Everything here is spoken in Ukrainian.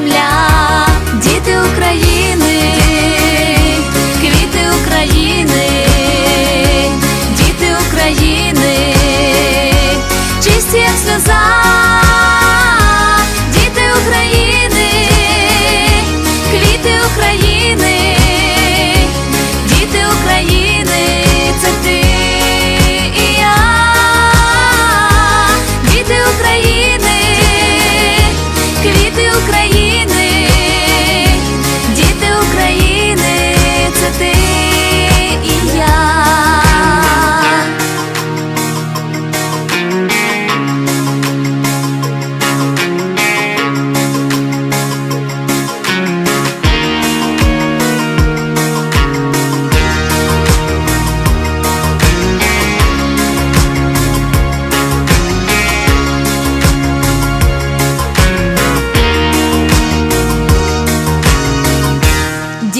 земля, діти України.